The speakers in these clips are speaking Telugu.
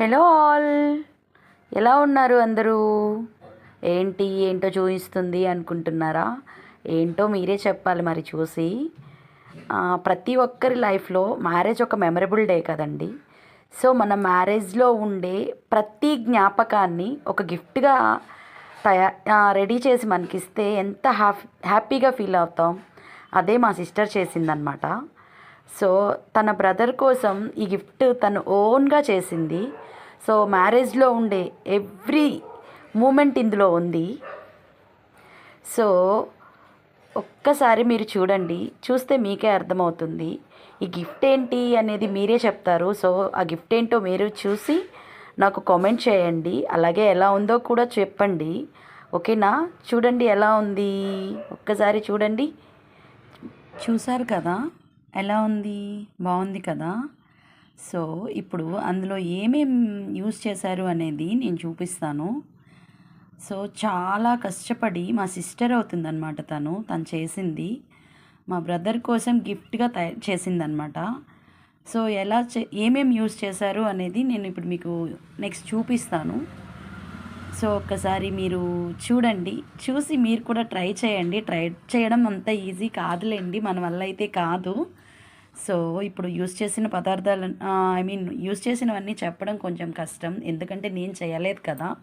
Hello all. ఎలా ఉన్నారు అందరూ? ఏంటి ఏంటో చూపిస్తుంది అనుకుంటున్నారా? ఏంటో మీరే చెప్పాలి మరి చూసి. ప్రతి ఒక్కరి లైఫ్లో మ్యారేజ్ ఒక మెమరబుల్ డే కదండి. సో మన మ్యారేజ్లో ఉండే ప్రతి జ్ఞాపకాన్ని ఒక గిఫ్ట్గా తయా రెడీ చేసి మనకిస్తే ఎంత హ్యాపీ హ్యాపీగా ఫీల్ అవుతాం. అదే మా సిస్టర్ చేసిందనమాట సో తన బ్రదర్ కోసం ఈ గిఫ్ట్ తను ఓన్గా చేసింది. సో మ్యారేజ్లో ఉండే ఎవ్రీ మూమెంట్ ఇందులో ఉంది. సో ఒక్కసారి మీరు చూడండి చూస్తే మీకే అర్థమవుతుంది. ఈ గిఫ్ట్ ఏంటి అనేది మీరే చెప్తారు. సో ఆ గిఫ్ట్ ఏంటో మీరు చూసి నాకు కామెంట్ చేయండి. అలాగే ఎలా ఉందో కూడా చెప్పండి. ఓకేనా? చూడండి ఎలా ఉంది. ఒక్కసారి చూడండి. చూసారు కదా? ఎలా ఉంది? బాగుంది కదా? సో ఇప్పుడు అందులో ఏమేం యూస్ చేశారు అనేది నేను చూపిస్తాను. సో చాలా కష్టపడి మా సిస్టర్ అవుతుందన్నమాట తను. తను చేసింది. మా బ్రదర్ కోసం గిఫ్ట్గా తయారు చేసిందనమాట సో ఎలా చే ఏమేమి యూస్ చేశారు అనేది నేను ఇప్పుడు మీకు నెక్స్ట్ చూపిస్తాను. సో ఒక్కసారి మీరు చూడండి. చూసి మీరు కూడా ట్రై చేయండి. ట్రై చేయడం అంత ఈజీ కాదులేండి. మన వల్ల అయితే కాదు. సో ఇప్పుడు యూస్ చేసిన పదార్థాలు ఐ మీన్ యూస్ చేసినవన్నీ చెప్పడం కొంచెం కష్టం. ఎందుకంటే నేను చేయలేదు కదా.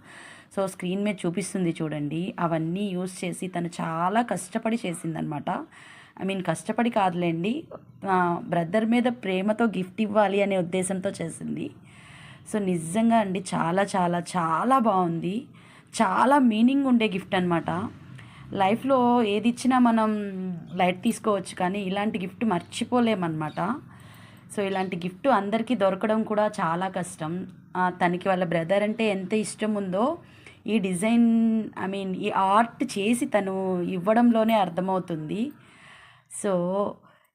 సో స్క్రీన్ మీద చూపిస్తుంది చూడండి. అవన్నీ యూస్ చేసి తను చాలా కష్టపడి చేసిందనమాట. ఐ మీన్ కష్టపడి కాదులేండి. బ్రదర్ మీద ప్రేమతో గిఫ్ట్ ఇవ్వాలి అనే ఉద్దేశంతో చేసింది. సో నిజంగా అండి చాలా చాలా చాలా బాగుంది. చాలా మీనింగ్ ఉండే గిఫ్ట్ అనమాట లైఫ్లో ఏది ఇచ్చినా మనం లైట్ తీసుకోవచ్చు కానీ ఇలాంటి గిఫ్ట్ మర్చిపోలేమన్నమాట. సో ఇలాంటి గిఫ్ట్ అందరికీ దొరకడం కూడా చాలా కష్టం. తనకి వాళ్ళ బ్రదర్ అంటే ఎంత ఇష్టం ఉందో ఈ డిజైన్ ఐ మీన్ ఈ ఆర్ట్ చేసి తను ఇవ్వడంలోనే అర్థమవుతుంది. సో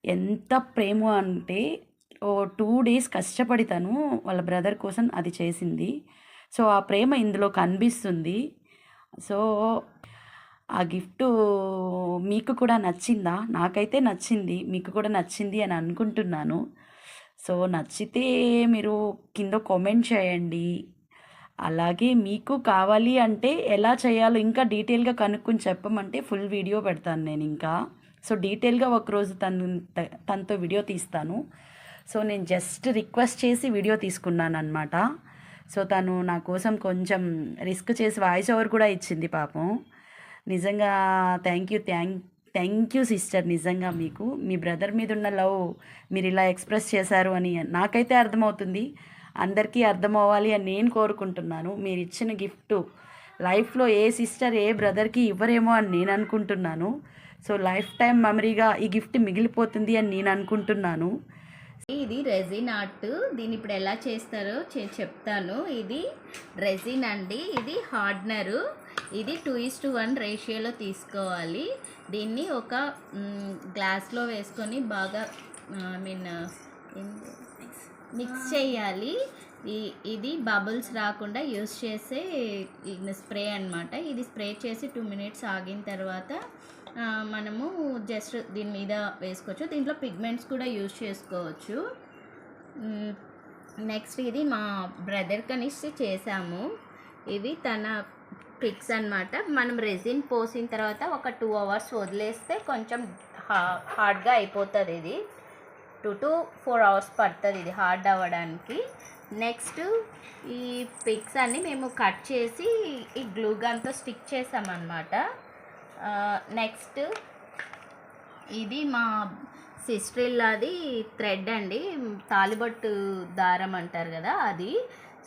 ఎంత ప్రేమ అంటే ఓ టూ డేస్ కష్టపడి తను వాళ్ళ బ్రదర్ కోసం అది చేసింది. సో ఆ ప్రేమ ఇందులో కనిపిస్తుంది. సో ఆ గిఫ్ట్ మీకు కూడా నచ్చిందా? నాకైతే నచ్చింది. మీకు కూడా నచ్చింది అని అనుకుంటున్నాను. సో నచ్చితే మీరు కింద కామెంట్ చేయండి. అలాగే మీకు కావాలి అంటే ఎలా చేయాలో ఇంకా డీటెయిల్గా కనుక్కొని చెప్పమంటే ఫుల్ వీడియో పెడతాను నేను ఇంకా. సో డీటెయిల్గా ఒకరోజు తను తనతో వీడియో తీస్తాను. సో నేను జస్ట్ రిక్వెస్ట్ చేసి వీడియో తీసుకున్నాను అనమాట సో తను నా కోసం కొంచెం రిస్క్ చేసి వాయిస్ ఓవర్ కూడా ఇచ్చింది పాపం. నిజంగా thank you thank thank you sister నిజంగా మీకు. మీ బ్రదర్ మీద ఉన్న లవ్ మీరు ఇలా ఎక్స్ప్రెస్ చేశారు అని నాకైతే అర్థమవుతుంది. అందరికీ అర్థమవ్వాలి అని నేను కోరుకుంటున్నాను. మీరు ఇచ్చిన గిఫ్ట్ లైఫ్లో ఏ సిస్టర్ ఏ బ్రదర్కి ఇవ్వరేమో అని నేను అనుకుంటున్నాను. సో లైఫ్ టైం మెమరీగా ఈ గిఫ్ట్ మిగిలిపోతుంది అని నేను అనుకుంటున్నాను. ఇది రెజిన్ ఆర్ట్ దీన్ని ఇప్పుడు ఎలా చేస్తారో చెప్తాను. ఇది రెజిన్ అండి. ఇది హార్డ్నరు. ఇది టూ ఇస్ టు వన్ రేషియోలో తీసుకోవాలి. దీన్ని ఒక గ్లాస్లో వేసుకొని బాగా ఐ మీన్ మిక్స్ చేయాలి. ఇది బబుల్స్ రాకుండా యూస్ చేసే స్ప్రే అన్నమాట. ఇది స్ప్రే చేసి టూ మినిట్స్ ఆగిన తర్వాత మనము జస్ట్ దీని మీద వేసుకోవచ్చు. దీంట్లో పిగ్మెంట్స్ కూడా యూస్ చేసుకోవచ్చు. నెక్స్ట్ ఇది మా బ్రదర్ కనిసి చేసాము ఇవి తన పిక్స్ అన్నమాట. మనం రెజిన్ పోసిన తర్వాత ఒక టూ అవర్స్ వదిలేస్తే కొంచెం హార్డ్గా అయిపోతుంది ఇది. టూ టు ఫోర్ అవర్స్ పడుతుంది ఇది హార్డ్ అవ్వడానికి. నెక్స్ట్ ఈ పిక్స్ అన్ని మేము కట్ చేసి ఈ గ్లూ గన్తో స్టిక్ చేసామన్నమాట. నెక్స్ట్ ఇది మా సిస్టర్ థ్రెడ్ అండి. తాలిబొట్టు దారం అంటారు కదా అది.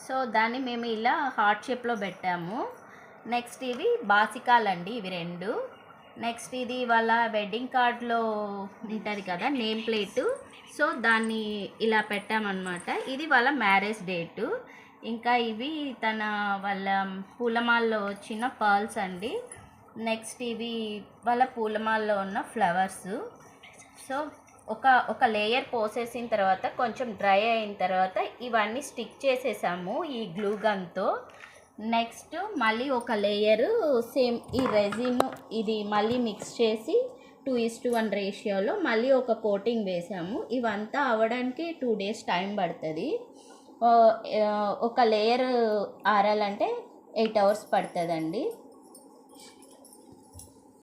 సో దాన్ని మేము ఇలా హార్ట్ షేప్లో పెట్టాము. నెక్స్ట్ ఇవి బాసికాలండి ఇవి రెండు. నెక్స్ట్ ఇది వాళ్ళ వెడ్డింగ్ కార్డ్లో ఉంటుంది కదా నేమ్ ప్లేటు. సో దాన్ని ఇలా పెట్టామన్నమాట. ఇది వాళ్ళ మ్యారేజ్ డేటు. ఇంకా ఇవి తన వాళ్ళ పూలమాల్లో వచ్చిన పర్ల్స్ అండి. నెక్స్ట్ ఇవి వాళ్ళ పూలమాల్లో ఉన్న ఫ్లవర్స్. సో ఒక ఒక లేయర్ పోసేసిన తర్వాత కొంచెం డ్రై అయిన తర్వాత ఇవన్నీ స్టిక్ చేసేసాము ఈ గ్లూ గన్తో. నెక్స్ట్ మళ్ళీ ఒక లేయరు సేమ్ ఈ రెజిన్ ఇది మళ్ళీ మిక్స్ చేసి టూ ఇస్ టు వన్ రేషియోలో మళ్ళీ ఒక కోటింగ్ వేసాము. ఇవంతా అవ్వడానికి టూ డేస్ టైం పడుతుంది. ఒక లేయర్ ఆరాలంటే ఎయిట్ అవర్స్ పడుతుందండి.